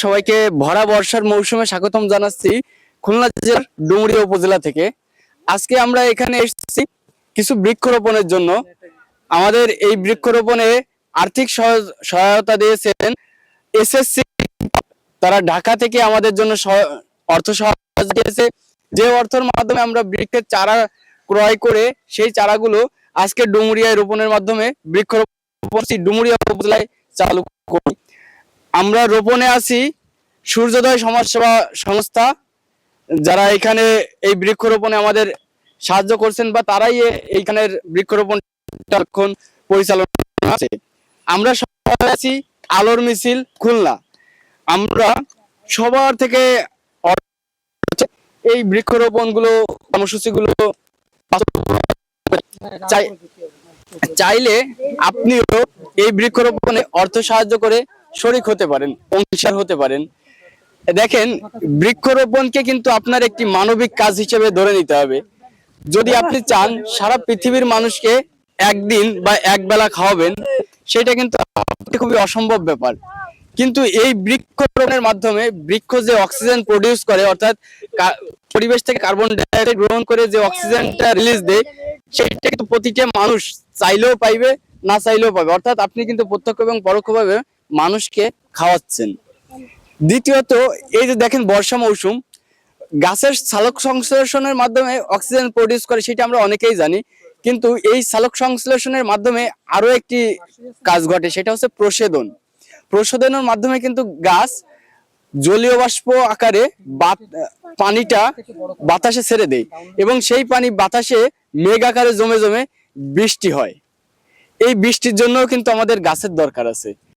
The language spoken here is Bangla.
সবাইকে ভরা বর্ষার মৌসুমে স্বাগতম জানাচ্ছি খুলনা জেলার ডুমুরিয়া উপজেলা থেকে। আজকে আমরা এখানে এসেছি কিছু বৃক্ষরোপণের জন্য। আমাদের এই বৃক্ষরোপণে আর্থিক সহায়তা দিয়েছেন এসএসসি। তারা ঢাকা থেকে আমাদের জন্য অর্থ সহায়তা দিয়েছে। যে অর্থের মাধ্যমে আমরা বৃক্ষের চারা ক্রয় করে সেই চারাগুলো আজকে ডুমুরিয়ায় রোপণের মাধ্যমে বৃক্ষরোপণ ডুমুরিয়া উপজেলায় চালু করি। আমরা রোপণে আছি সূর্যোদয় সমাজসেবা সংস্থা। যারা এখানে এই বৃক্ষরোপণে আমাদের সাহায্য করছেন বা তারাই এইখানের বৃক্ষরোপণ পরিচালনা আছে আমরা সবাই আছি আলোর মিছিল, খুলনা। আমরা সবার থেকে এই বৃক্ষরোপণগুলো, কর্মসূচিগুলো চাই চাইলে আপনিও এই বৃক্ষরোপণে অর্থ সাহায্য করে শরিক হতে পারেন অংশীদার হতে পারেন। দেখেন, বৃক্ষরোপণকে কিন্তু আপনার একটি মানবিক কাজ হিসেবে ধরে নিতে হবে। যদি আপনি চান সারা পৃথিবীর মানুষকে একদিন বা একবেলা খাওয়াবেন, সেটা কিন্তু খুবই অসম্ভব ব্যাপার। কিন্তু এই বৃক্ষরোপণের মাধ্যমে বৃক্ষ যে অক্সিজেন প্রডিউস করে, অর্থাৎ পরিবেশ থেকে কার্বন ডাইঅক্সাইড গ্রহণ করে যে অক্সিজেনটা রিলিজ দেয়, সেটা কিন্তু প্রতিটা মানুষ চাইলেও পাইবে, না চাইলেও পাবে। অর্থাৎ আপনি কিন্তু প্রত্যক্ষ এবং পরোক্ষভাবে মানুষকে খাওয়াচ্ছেন। দ্বিতীয়ত, এই যে দেখেন বর্ষা মৌসুম, গাছের সালোক সংশ্লেষণের মাধ্যমে অক্সিজেন প্রডিউস করে, সেটা আমরা অনেকেই জানি। কিন্তু এই সালোক সংশ্লেষণের মাধ্যমে আরও একটি কাজ ঘটে, সেটা হচ্ছে প্রসেদন প্রসেদনের মাধ্যমে কিন্তু গাছ জলীয় বাষ্প আকারে পানিটা বাতাসে ছেড়ে দেয় এবং সেই পানি বাতাসে মেঘ আকারে জমে জমে বৃষ্টি হয়। এই বৃষ্টির জন্যও কিন্তু আমাদের গাছের দরকার আছে।